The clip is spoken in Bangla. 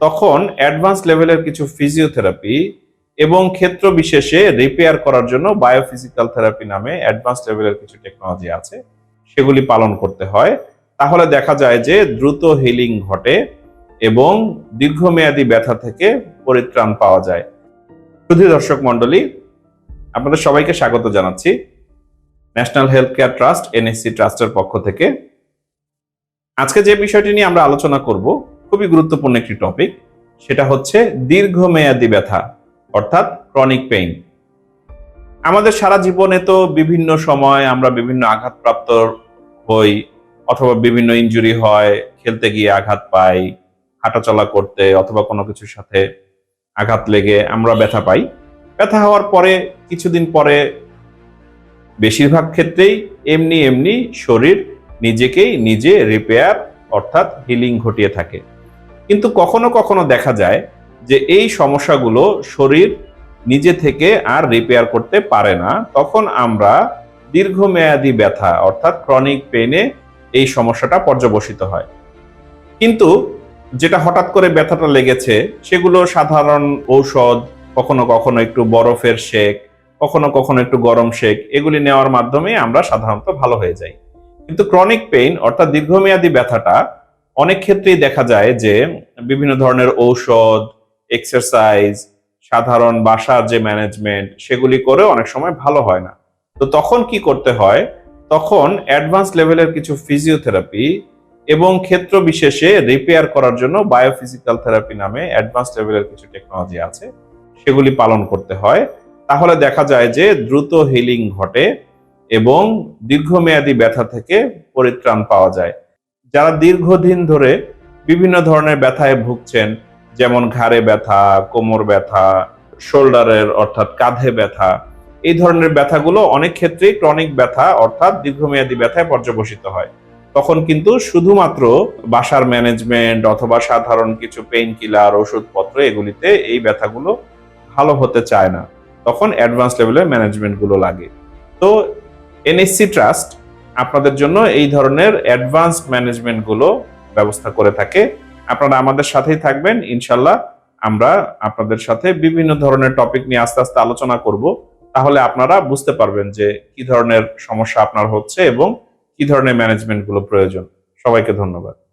তখন অ্যাডভান্স লেভেলের কিছু ফিজিওথেরাপি এবং ক্ষেত্র বিশেষে রিপেয়ার করার জন্য বায়োফিজিক্যাল থেরাপি নামে অ্যাডভান্স লেভেলের কিছু টেকনোলজি আছে, সেগুলি পালন করতে হয়। তাহলে দেখা যায় যে দ্রুত হিলিং ঘটে এবং দীর্ঘমেয়াদী ব্যথা থেকে পরিত্রাণ পাওয়া যায়। শুধু দর্শক মণ্ডলী, আপনাদের সবাইকে স্বাগত জানাচ্ছি national health care trust, NSC ট্রাস্টের পক্ষ থেকে। আজকে যে বিষয়টি নিয়ে আমরা আলোচনা করব খুবই গুরুত্বপূর্ণ একটি টপিক সেটা হচ্ছে দীর্ঘমেয়াদী ব্যথা, অর্থাৎ ক্রনিক পেইন আমাদের সারা জীবনে তো বিভিন্ন সময় আমরা বিভিন্ন আঘাতপ্রাপ্ত হই, অথবা বিভিন্ন ইনজুরি হয়, খেলতে গিয়ে আঘাত পাই, হাঁটাচলা করতে, অথবা কোনো কিছুর সাথে আঘাত লেগে আমরা ব্যথা পাই। ব্যথা হওয়ার পরে, কিছুদিন পরে বেশিরভাগ ক্ষেত্রেই এমনি এমনি শরীর নিজেকেই নিজে রিপেয়ার অর্থাৎ হিলিং ঘটিয়ে থাকে। কিন্তু কখনো কখনো দেখা যায় যে এই সমস্যাগুলো শরীর নিজে থেকে আর রিপেয়ার করতে পারে না। তখন আমরা দীর্ঘমেয়াদী ব্যথা অর্থাৎ ক্রনিক পেইনে এই সমস্যাটা পর্যবসিত হয়। কিন্তু যেটা হঠাৎ করে ব্যথাটা লেগেছে, সেগুলো সাধারণ ঔষধ, কখনো কখনো একটু বরফের শেক, কখনো কখনো একটু গরম শেক, এগুলি নেওয়ার মাধ্যমে আমরা সাধারণত ভালো হয়ে যাই। কিন্তু ক্রনিক পেইন অর্থাৎ দীর্ঘমেয়াদী ব্যথাটা অনেক ক্ষেত্রেই দেখা যায় যে বিভিন্ন ধরনের ঔষধ এক্সারসাইজ সাধারণ বাসার যে ম্যানেজমেন্ট সেগুলি করে অনেক সময় ভালো হয় না। তো তখন কি করতে হয়? তখন অ্যাডভান্স লেভেলের কিছু ফিজিওথেরাপি এবং ক্ষেত্র বিশেষে রিপেয়ার করার জন্য বায়োফিজিক্যাল থেরাপি নামে অ্যাডভান্স লেভেলের কিছু টেকনোলজি আছে, সেগুলি পালন করতে হয়। তাহলে দেখা যায় যে দ্রুত হিলিং ঘটে এবং দীর্ঘমেয়াদী ব্যথা থেকে পরিত্রাণ পাওয়া যায়। যারা দীর্ঘদিন ধরে বিভিন্ন ধরনের ব্যথায় ভুগছেন, যেমন ঘাড়ে ব্যথা, কোমর ব্যথা, শোল্ডারের অর্থাৎ কাঁধে ব্যথা, এই ধরনের ব্যথাগুলো অনেক ক্ষেত্রেই ক্রনিক ব্যথা অর্থাৎ দীর্ঘমেয়াদী ব্যথায় পর্যবসিত হয়। তখন কিন্তু শুধুমাত্র বাসার ম্যানেজমেন্ট অথবা সাধারণ কিছু পেইন কিলার ওষুধপত্র এগুলিতে এই ব্যথাগুলো ভালো হতে চায় না। তখন অ্যাডভান্স লেভেলের ম্যানেজমেন্টগুলো লাগে। তো এনএসসি ট্রাস্ট আপনাদের জন্য এই ধরনের অ্যাডভান্সড ম্যানেজমেন্টগুলো ব্যবস্থা করে থাকে। আপনারা আমাদের সাথেই থাকবেন, ইনশাল্লাহ। আমরা আপনাদের সাথে বিভিন্ন ধরনের টপিক নিয়ে আস্তে আস্তে আলোচনা করব। তাহলে আপনারা বুঝতে পারবেন যে কি ধরনের সমস্যা আপনার হচ্ছে এবং কি ধরনের ম্যানেজমেন্টগুলো প্রয়োজন। সবাইকে ধন্যবাদ।